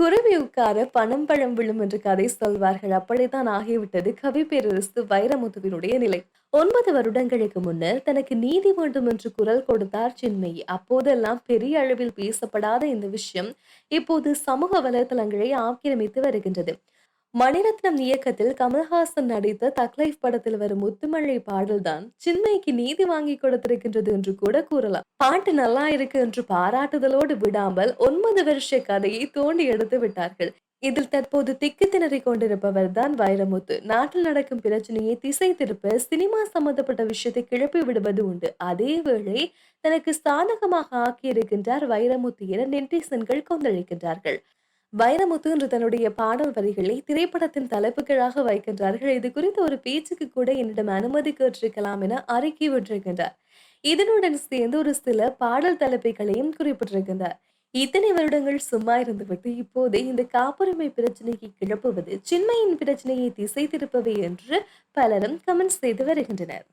குருவி உட்கார பணம் பழம் விழும் என்று கதை சொல்வார்கள். அப்படித்தான் ஆகிவிட்டது. கவி பேரரசு வைரமுத்துவினுடைய நிலை. ஒன்பது வருடங்களுக்கு முன்னர் தனக்கு நீதி வேண்டும் என்று குரல் கொடுத்தார் சின்மயி. அப்போதெல்லாம் பெரிய அளவில் பேசப்படாத இந்த விஷயம் இப்போது சமூக வலைதளங்களை ஆக்கிரமித்து வருகின்றது. மணிரத்னம் இயக்கத்தில் கமல்ஹாசன் நடித்த தக்லைஃப் படத்தில் வரும் முத்துமழை பாடல்தான் சின்மைக்கு நீதி வாங்கி கொடுத்திருக்கின்றது என்று கூட கூறலாம். பாட்டு நல்லா இருக்கு என்று பாராட்டுதலோடு விடாமல் ஒன்பது வருஷ கதையை தோண்டி எடுத்து விட்டார்கள். இதில் தற்போது திக்கு திணறி கொண்டிருப்பவர் தான் வைரமுத்து. நாட்டில் நடக்கும் பிரச்சனையை திசை திருப்ப சினிமா சம்பந்தப்பட்ட விஷயத்தை கிளப்பி விடுவது உண்டு. அதேவேளை தனக்கு சாதகமாக ஆக்கியிருக்கின்றார் வைரமுத்து என நெட்டிசன்கள் கொந்தளிக்கின்றார்கள். வைரமுத்து என்று தன்னுடைய பாடல் வரிகளை திரைப்படத்தின் தலைப்புகளாக வைக்கின்றார்கள். இது குறித்த ஒரு பேச்சுக்கு கூட என்னிடம் அனுமதி கேட்டிருக்கலாம் என அறிக்கை விட்டிருக்கின்றார். இதனுடன் சேர்ந்து ஒரு சில பாடல் தலைப்புகளையும் குறிப்பிட்டிருக்கின்றார். இத்தனை வருடங்கள் சும்மா இருந்துவிட்டு இப்போதே இந்த காப்புரிமை பிரச்சனைக்கு கிளப்புவது சின்மையின் பிரச்சனையை திசை திருப்பவே என்று பலரும் கமெண்ட் செய்து வருகின்றனர்.